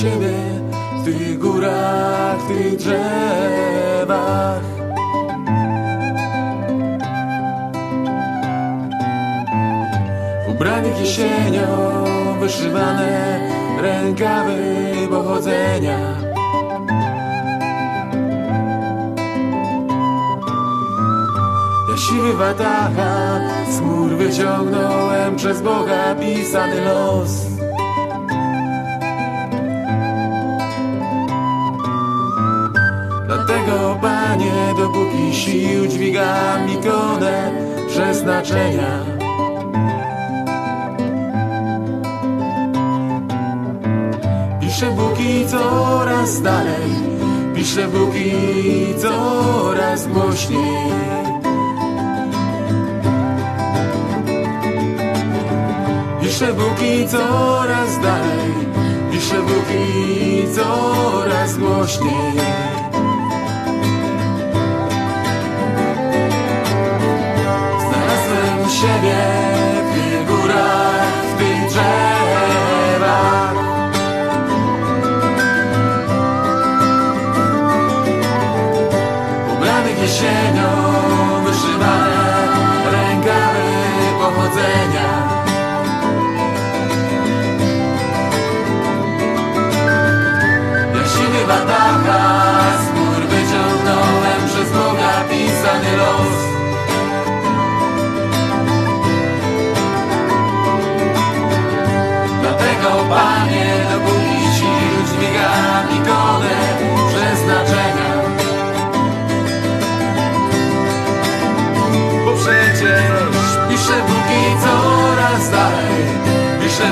siebie w tych górach, w tych drzewach. Ubranych jesienią, wyszywane rękawy pochodzenia. Ja siwy watacha, z wyciągnąłem przez Boga pisany los. Dlatego, Panie, dopóki sił dźwigam ikonę przeznaczenia. Piszę Buki coraz dalej, piszę Buki coraz głośniej. Piszę Buki coraz dalej, piszę Buki coraz głośniej.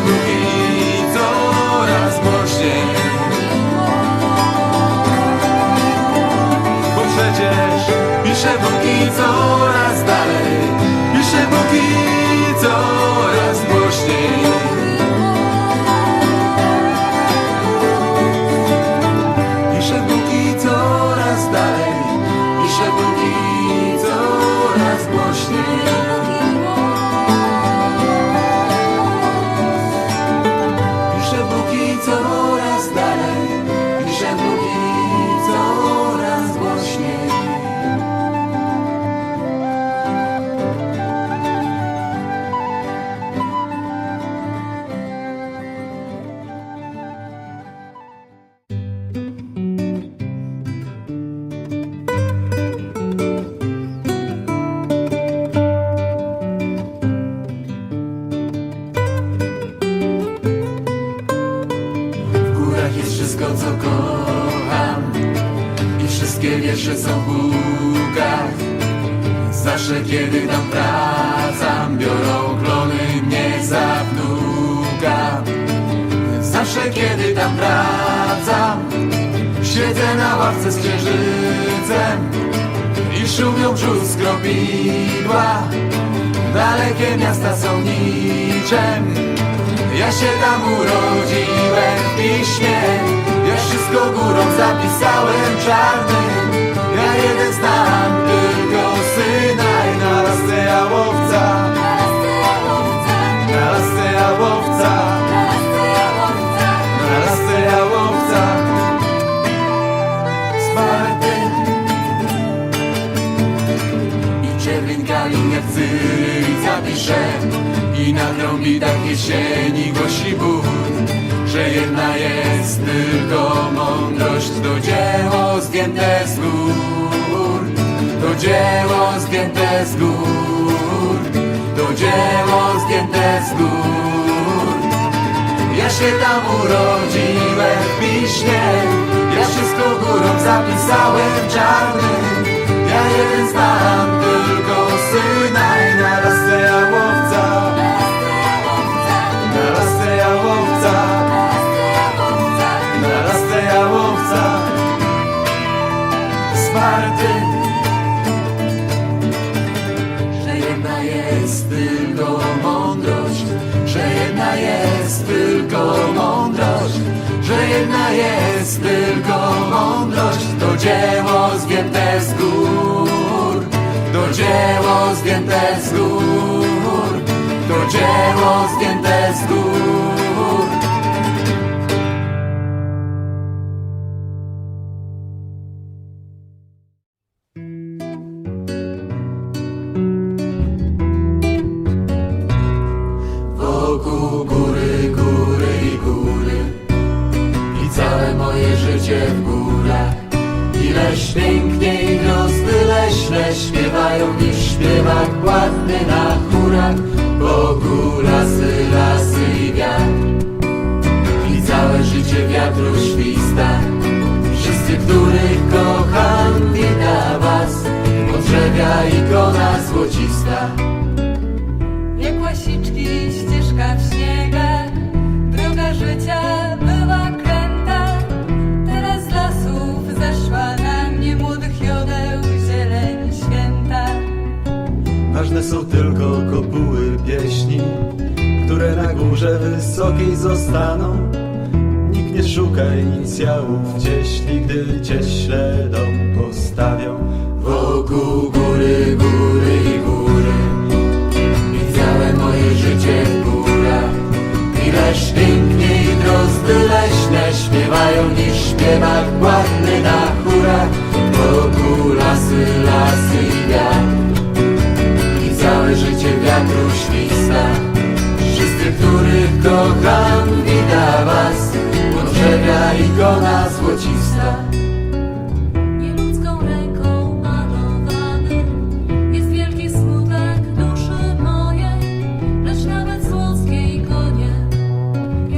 Piszę Buki coraz w Bugach Zawsze, kiedy tam wracam Biorą klony mnie za wnuka. Zawsze, kiedy tam wracam Siedzę na ławce z księżycem I szumią brzus kropidła Dalekie miasta są niczem. Ja się tam urodziłem w piśmie. Ja wszystko górą zapisałem czarnym Ja jeden znam tylko syna I na lasce jałowca. Na lasce jałowca. Na lasce jałowca. Smarty. I czerwinkami jak cyrylica pisze. I na trąbitach jesieni głosi Bóg Że jedna jest tylko mądrość To dzieło zdjęte z gór. To dzieło zdjęte z gór. To dzieło zdjęte z gór. Ja się tam urodziłem w piśmie Ja wszystko górą zapisałem czarnym. Ja jeden znam tylko mądrość Że jedna jest tylko mądrość Że jedna jest tylko mądrość. To dzieło zdjęte z gór To dzieło zdjęte z gór To dzieło zdjęte z gór Piękniej grozdy leśne śpiewają niż śpiewak ładny na chórach Bogu lasy, lasy i wiatr. I całe życie wiatru śwista. Wszyscy, których kocham, wita was. Modrzewia ikona złocista Ważne są tylko kopuły pieśni, które na górze wysokiej zostaną. Nikt nie szuka inicjałów cieśli, gdy cieśle dom postawią. Wokół góry, góry i góry życie wiatru śwista Wszyscy, których kocham, wita was Podrzewia ikona złocista. Nieludzką ręką malowany Jest wielki smutek duszy mojej Lecz nawet z włoskiej konie.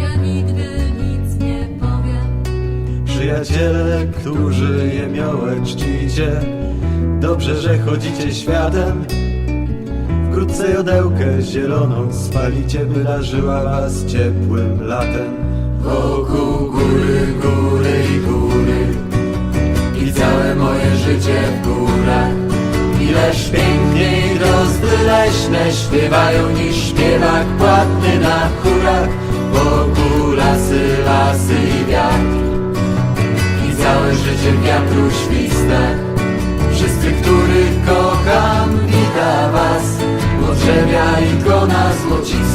Ja nigdy nic nie powiem. Przyjaciele, którzy jemiołę czcicie, dobrze, że chodzicie światem. Wkrótce jodełkę zieloną spalicie, by darzyła was ciepłym latem. Wokół góry, góry i góry I całe moje życie w górach. Ileż piękniej drozdy leśne Śpiewają niż śpiewak płatny na chórach. Wokół lasy, lasy i wiatr I całe życie wiatru śwista Wszyscy, których Przemiaj go na złocicę